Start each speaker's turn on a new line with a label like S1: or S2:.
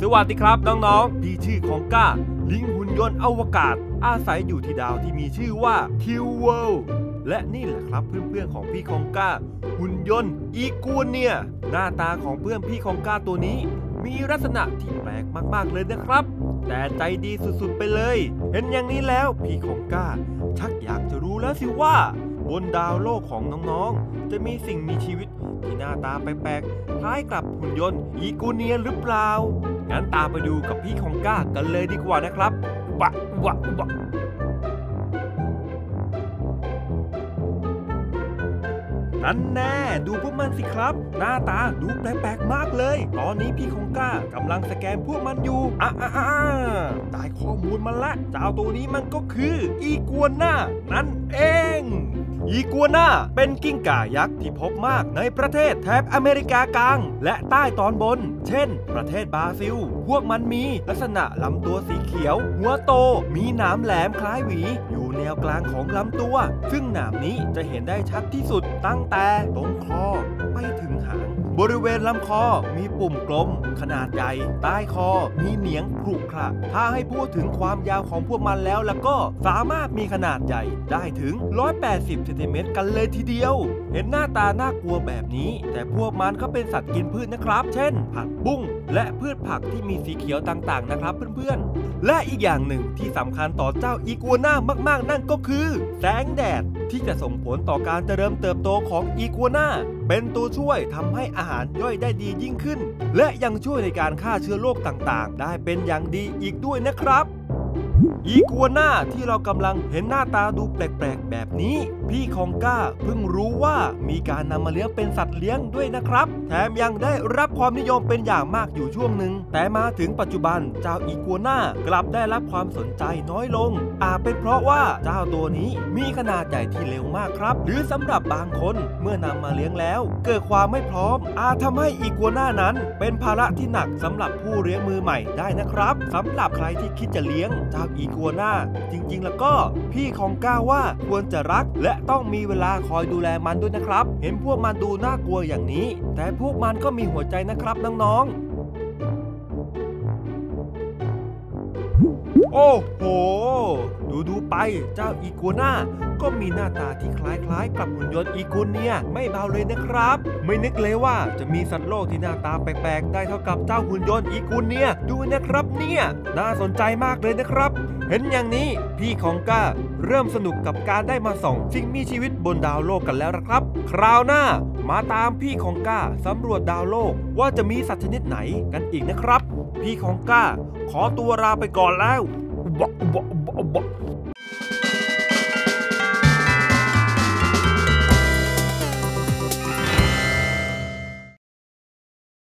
S1: สวัสดีครับน้องๆ พี่ชื่อของก้า ลิงหุ่นยนต์อวกาศ อาศัยอยู่ที่ดาวที่มีชื่อว่าคิวเวลและนี่แหละครับเพื่อนๆของพี่ของก้า หุ่นยนต์อีกูนเนี่ยหน้าตาของเพื่อนพี่ของก้าตัวนี้ มีลักษณะที่แปลกมากๆเลยนะครับ แต่ใจดีสุดๆไปเลย เห็นอย่างนี้แล้วพี่ของก้า ชักอยากจะรู้แล้วสิว่า บนดาวโลกของน้องๆ จะมีสิ่งมีชีวิตที่หน้าตาแปลกๆ คล้ายกับหุ่นยนต์อีกูเนียหรือเปล่า งั้นตามไปดูกับพี่ของก้ากันเลยดีกว่านะครับวะวะวะ อันแน่ ดูพวกมันสิครับ หน้าตาดูแปลกๆมากเลย ตอนนี้พี่ของก้ากำลังสแกนพวกมันอยู่อะอะอะได้ข้อมูลมาละเจ้าตัวนี้มันก็คือ อีกัวน่านั่นเองอีกัวน่าเป็นกิ้งก่ายักษ์ที่พบมากในประเทศแถบอเมริกากลาง และใต้ตอนบน เช่น ประเทศบราซิล พวกมันมีลักษณะลำตัวสีเขียว หัวโต มีหนามแหลมคล้ายหวีอยู่ แนวกลางของลำตัว ซึ่งหนามนี้จะเห็นได้ชัดที่สุดตั้งแต่ตรงคอไปถึงหาง บริเวณลำคอมีปุ่มกลม ขนาดใหญ่ ใต้คอมีเหนียงครุขระถ้าให้พูดถึงความยาวของพวกมันแล้วแล้วก็สามารถมีขนาดใหญ่ได้ถึง 180เซนติเมตรกันเลยทีเดียว เห็นหน้าตาน่ากลัวแบบนี้ แต่พวกมันก็เป็นสัตว์กินพืชนะครับ เช่น ผักบุ้งและพืชผักที่มีสีเขียวต่างๆนะครับเพื่อนๆ และอีกอย่างหนึ่งที่สำคัญต่อเจ้าอีกัวน่ามากๆนั่นก็คือ แสงแดดที่จะส่งผลต่อการเจริญเติบโตของอีกัวน่าเป็นตัวช่วยทำให้อาหารย่อยได้ดียิ่งขึ้น และยังช่วยในการฆ่าเชื้อโรคต่างๆ ได้เป็นอย่างดีอีกด้วยนะครับ อีกัวน่าที่เรากำลังเห็นหน้าตาดูแปลกๆ แบบนี้ พี่ของก้าเพิ่งรู้ว่ามีการนำมาเลี้ยงเป็นสัตว์เลี้ยงด้วยนะครับ แถมยังได้รับความนิยมเป็นอย่างมากอยู่ช่วงหนึ่ง แต่มาถึงปัจจุบันเจ้าอีกัวน่ากลับได้รับความสนใจน้อยลง อาจเป็นเพราะว่าเจ้าตัวนี้มีขนาดใหญ่ที่เร็วมากครับ หรือสำหรับบางคนเมื่อนำมาเลี้ยงแล้ว เกิดความไม่พร้อม อาจทำให้อีกัวน่านั้น เป็นภาระที่หนักสำหรับผู้เลี้ยงมือใหม่ได้นะครับสำหรับใครที่คิดจะเลี้ยงเจ้าอีกัวน่าจริง ๆ แล้วก็พี่ของก้าว่าควรจะรัก และต้องมีเวลาคอยดูแลมันด้วยนะครับ เห็นพวกมันดูน่ากลัวอย่างนี้ แต่พวกมันก็มีหัวใจนะครับน้องๆ โอ้โห ดูดูๆไป เจ้าอีกัวน่าก็มีหน้าตาที่คล้ายๆ กับหุ่นยนต์อีกัวเนี่ย ไม่เบาเลยนะครับ ไม่นึกเลยว่าจะมีสัตว์โลกที่หน้าตาแปลกๆ ได้เท่ากับเจ้าหุ่นยนต์อีกัวเนี่ยดูนะครับเนี่ย น่าสนใจมากเลยนะครับ เห็นอย่างนี้พี่ของก้าเริ่มสนุกกับการได้มาส่องสิ่งมีชีวิตบนดาวโลกกันแล้วนะครับ คราวหน้ามาตามพี่ของก้าสำรวจดาวโลกว่าจะมีสัตว์ชนิดไหนกันอีกนะครับ พี่ของก้า ขอตัวลาไปก่อนแล้ว บะบะบะบะ